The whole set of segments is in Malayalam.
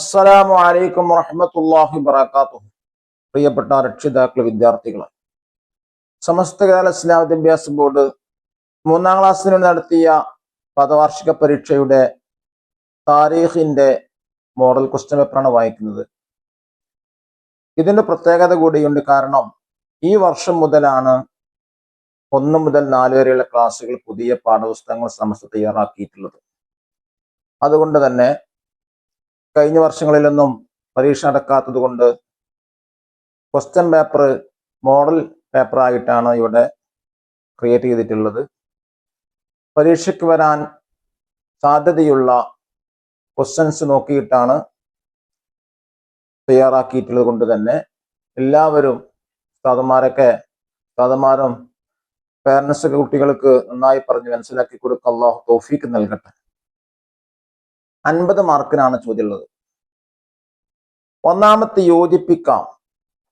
അസ്സലാമു അലൈക്കും വറഹമത്തല്ലാഹി വബറകാതുഹു. പ്രിയപ്പെട്ട രക്ഷിതാക്കൾ വിദ്യാർത്ഥികളെ സമസ്ത കേരള ഇസ്ലാം വിദ്യാഭ്യാസ ബോർഡ് മൂന്നാം ക്ലാസ്സിന് നടത്തിയ പദവാർഷിക പരീക്ഷയുടെ താരീഖിന്റെ മോഡൽ ക്വസ്റ്റ്യൻ പേപ്പറാണ് വായിക്കുന്നത്. ഇതിന്റെ പ്രത്യേകത കൂടിയുണ്ട് കാരണം ഈ വർഷം മുതലാണ് ഒന്ന് മുതൽ നാല് വരെയുള്ള ക്ലാസ്സുകൾ പുതിയ പാഠപുസ്തകങ്ങൾ സമസ്ത തയ്യാറാക്കിയിട്ടുള്ളത്. അതുകൊണ്ട് തന്നെ കഴിഞ്ഞ വർഷങ്ങളിലൊന്നും പരീക്ഷ നടക്കാത്തത് കൊണ്ട് ക്വസ്റ്റ്യൻ പേപ്പർ മോഡൽ പേപ്പറായിട്ടാണ് ഇവിടെ ക്രിയേറ്റ് ചെയ്തിട്ടുള്ളത്. പരീക്ഷയ്ക്ക് വരാൻ സാധ്യതയുള്ള ക്വസ്റ്റ്യൻസ് നോക്കിയിട്ടാണ് തയ്യാറാക്കിയിട്ടുള്ളത് കൊണ്ട് തന്നെ എല്ലാവരും ഉസ്താദന്മാരൊക്കെ ഉസ്താദന്മാരും പേരൻസൊക്കെ കുട്ടികൾക്ക് നന്നായി പറഞ്ഞ് മനസ്സിലാക്കി കൊടുക്കുക അള്ളാഹു തൗഫീക്ക് നൽകട്ടെ. അൻപത് മാർക്കിനാണ് ചോദ്യമുള്ളത്. ഒന്നാമത്തെ യോജിപ്പിക്കാം.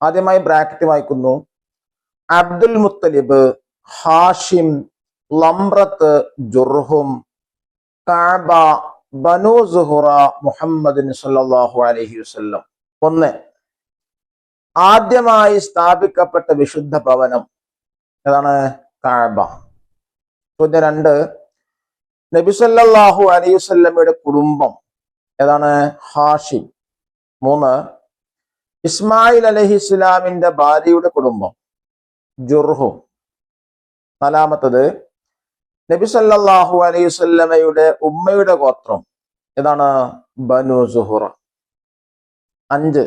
ആദ്യമായി ബ്രാക്കറ്റ് വായിക്കുന്നു. അബ്ദുൽ മുത്തലിബ് ഹാഷിം ലംറത്ത് ജുർഹും കാബ ബനു സുഹുറ മുഹമ്മദിൻ സല്ലാഹു അലഹി വസ്ല്ലം. ഒന്ന് ആദ്യമായി സ്ഥാപിക്കപ്പെട്ട വിശുദ്ധ ഭവനം ഏതാണ്? കാബ. ചോദ്യം രണ്ട് നബി സല്ലല്ലാഹു അലൈഹി വസല്ലമയുടെ കുടുംബം ഏതാണ്? ഹാഷിം. മൂന്ന് ഇസ്മായിൽ അലഹി ഇസ്ലാമിന്റെ ഭാര്യയുടെ കുടുംബം ജുർഹു. നാലാമത്തത് നബിസല്ലാഹു അലൈഹി വസല്ലമയുടെ ഉമ്മയുടെ ഗോത്രം ഏതാണ്? ബനു സുഹുറ. അഞ്ച്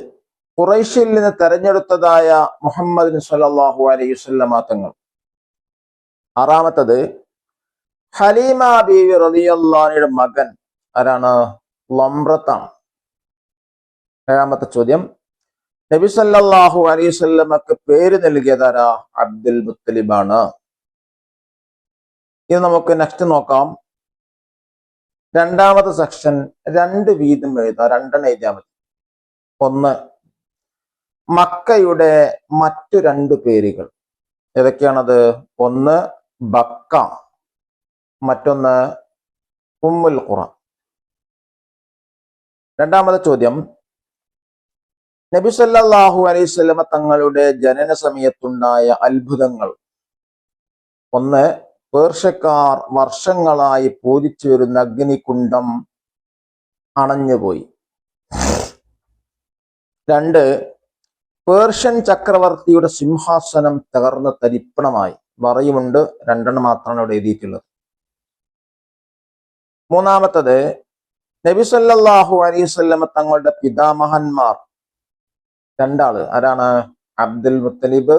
ഖുറൈശിൽ നിന്ന് തെരഞ്ഞെടുത്തതായ മുഹമ്മദ് സല്ലാഹു അലൈഹി സ്വല്ലമാങ്ങൾ ആറാമത്തത് ഹലീമ ബീവി റളിയല്ലാഹുവിന്റെ മകൻ ആരാണ്? ലംറത്താണ്. ഏഴാമത്തെ ചോദ്യം. നബി സല്ലാഹു അലൈഹി പേര് നൽകിയത് ആരാ? അബ്ദുൽ മുത്തലിബാണ്. ഇത് നമുക്ക് നെക്സ്റ്റ് നോക്കാം. രണ്ടാമത്തെ സെക്ഷൻ രണ്ട് വീതം എഴുതാം. രണ്ടെണ്ണം എഴുതിയാൽ മതി. ഒന്ന് മക്കയുടെ മറ്റു രണ്ട് പേരുകൾ. ഏതൊക്കെയാണത്? ഒന്ന് ബക്ക. മറ്റൊന്ന് ഉമ്മുൽ ഖുറ രണ്ടാമത്തെ ചോദ്യം. നബി സല്ലല്ലാഹു അലൈഹി വസല്ലമ തങ്ങളുടെ ജനന സമയത്തുണ്ടായ അത്ഭുതങ്ങൾ. ഒന്ന് പേർഷ്യക്കാർ വർഷങ്ങളായി പൂജിച്ചു വരുന്ന അഗ്നികുണ്ഡം അണഞ്ഞുപോയി. രണ്ട് പേർഷ്യൻ ചക്രവർത്തിയുടെ സിംഹാസനം തകർന്ന് തരിപ്പണമായി. പറയുമുണ്ട് രണ്ടെണ്ണം മാത്രമാണ് ഇവിടെ എഴുതിയിട്ടുള്ളത്. മൂന്നാമത്തത് നബി സല്ലല്ലാഹു അലൈഹി വസല്ലമ തങ്ങളുടെ പിതാമഹന്മാർ. രണ്ടാൾ. ആരാണ്? അബ്ദുൽ മുത്തലിബ്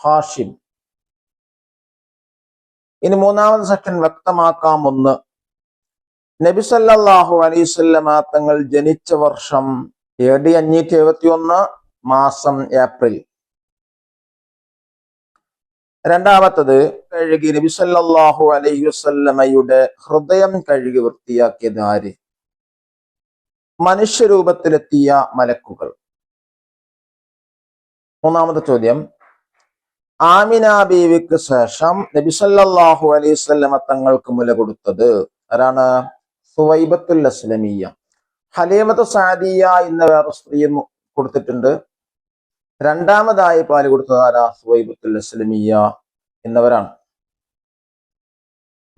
ഹാഷിം. ഇനി മൂന്നാമത് സെക്ഷൻ വ്യക്തമാക്കാം ഒന്ന് നബി സല്ലല്ലാഹു അലൈഹി വസല്ലമ തങ്ങൾ ജനിച്ച വർഷം എ ഡി അഞ്ഞൂറ്റി എഴുപത്തി ഒന്ന് മാസം ഏപ്രിൽ. രണ്ടാമത്തത് കഴുകി നബി സല്ലല്ലാഹു അലൈഹി വസല്ലമയുടെ ഹൃദയം കഴുകി വൃത്തിയാക്കിയത് ആര്? മനുഷ്യരൂപത്തിലെത്തിയ മലക്കുകൾ. മൂന്നാമത്തെ ചോദ്യം. ആമിന ബീവിക്ക് ശേഷം നബി സല്ലല്ലാഹു അലൈഹി സ്വല്ലമ തങ്ങൾക്ക് മുല കൊടുത്തത് ആരാണ്? സുവൈബത്തുൽ അസ്ലമിയ. സാദിയ എന്ന വേറെ സ്ത്രീയും കൊടുത്തിട്ടുണ്ട്. രണ്ടാമതായി പാൽ കൊടുത്തത് ആരാ? സുബൈബുത്തുൽ അസ്ലമിയ എന്നവരാണ്.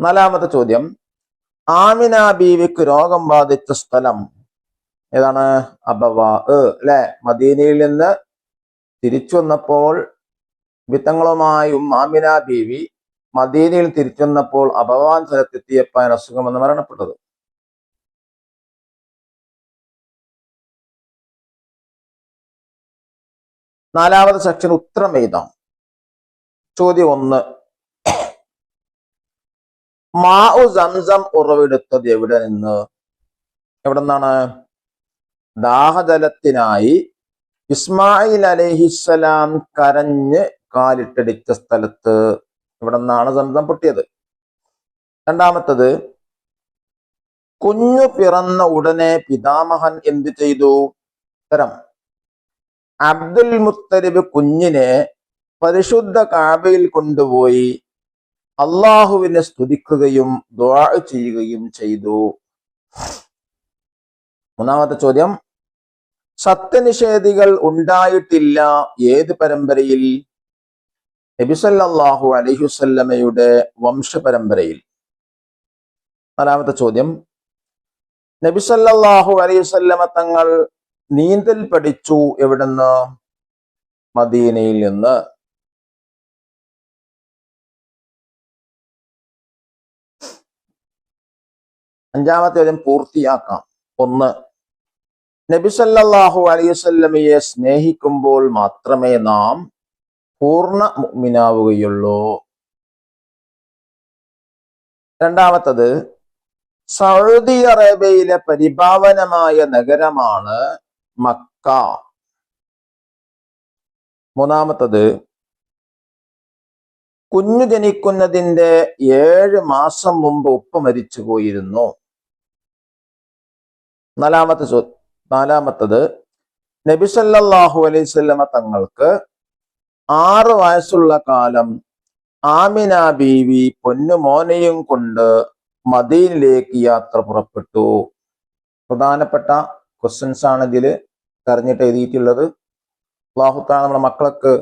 നാലാമത്തെ ചോദ്യം. ആമിന ബീവിക്ക് രോഗം ബാധിച്ച സ്ഥലം ഏതാണ്? അബവാ അല്ലെ മദീനയിൽ നിന്ന് തിരിച്ചു വന്നപ്പോൾ വിത്തങ്ങളുമായും ആമിന ബീവി മദീനയിൽ തിരിച്ചു വന്നപ്പോൾ അബവാൻ സ്ഥലത്തെത്തിയപ്പോൾ അസുഖം എന്ന് മരണപ്പെട്ടത്. നാലാമത് സെക്ഷൻ ഉത്തരം എഴുതാം. ചോദ്യം ഒന്ന്. മാഉ സംസം ഉറവെടുത്തത് എവിടെ നിന്ന്? എവിടെ നിന്നാണ്? ദാഹജലത്തിനായി ഇസ്മായിൽ അലഹിസ്സലാം കരഞ്ഞ് കാലിട്ടടിച്ച സ്ഥലത്ത് ഇവിടെ നിന്നാണ് സംസം പൊട്ടിയത്? രണ്ടാമത്തത് കുഞ്ഞു പിറന്ന ഉടനെ പിതാമഹൻ എന്ത് ചെയ്തു? ഉത്തരം അബ്ദുൽ മുത്തലിബ് കുഞ്ഞിനെ പരിശുദ്ധ കാബയിൽ കൊണ്ടുപോയി അള്ളാഹുവിനെ സ്തുതിക്കുകയും ദ്വാ ചെയ്യുകയും ചെയ്തു. മൂന്നാമത്തെ ചോദ്യം. സത്യനിഷേധികൾ ഉണ്ടായിട്ടില്ല ഏത് പരമ്പരയിൽ? നബിസല്ലാഹു അലൈഹുസല്ലമയുടെ വംശപരമ്പരയിൽ. നാലാമത്തെ ചോദ്യം. നബിസല്ലാഹു അലൈഹുസല്ലമ തങ്ങൾ നീന്തൽ പഠിച്ചു എവിടുന്ന്? മദീനയിൽ നിന്ന്. അഞ്ചാമത്തെ ചോദ്യം പൂർത്തിയാക്കാം. ഒന്ന് നബിസല്ലാഹു അലൈവല്ലമയെ സ്നേഹിക്കുമ്പോൾ മാത്രമേ നാം പൂർണ മുഗ്മിനാവുകയുള്ളൂ രണ്ടാമത്തത് സൗദി അറേബ്യയിലെ പരിഭാവനമായ നഗരമാണ് മക്ക. മൂന്നാമത്തത് കുഞ്ഞു ജനിക്കുന്നതിന്റെ ഏഴ് മാസം മുമ്പ് ഉപ്പ മരിച്ചു പോയിരുന്നു. നാലാമത്തെ നാലാമത്തത് നബിസല്ലാഹു അലൈവല്ലമ തങ്ങൾക്ക് ആറ് വയസ്സുള്ള കാലം ആമിന ബീവി പൊന്നുമോനെയും കൊണ്ട് മദീനിലേക്ക് യാത്ര പുറപ്പെട്ടു. പ്രധാനപ്പെട്ട ക്വസ്റ്റ്യൻസ് ആണ് ഇതിൽ തെരഞ്ഞിട്ട് എഴുതിയിട്ടുള്ളത്. അള്ളാഹുത്താൻ നമ്മുടെ മക്കൾക്ക്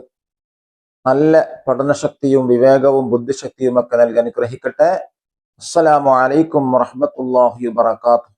നല്ല പഠനശക്തിയും വിവേകവും ബുദ്ധിശക്തിയും ഒക്കെ നൽകി അനുഗ്രഹിക്കട്ടെ. അസ്സലാമു അലൈക്കും വറഹമത്തല്ലാഹി വബർക്കാത്തു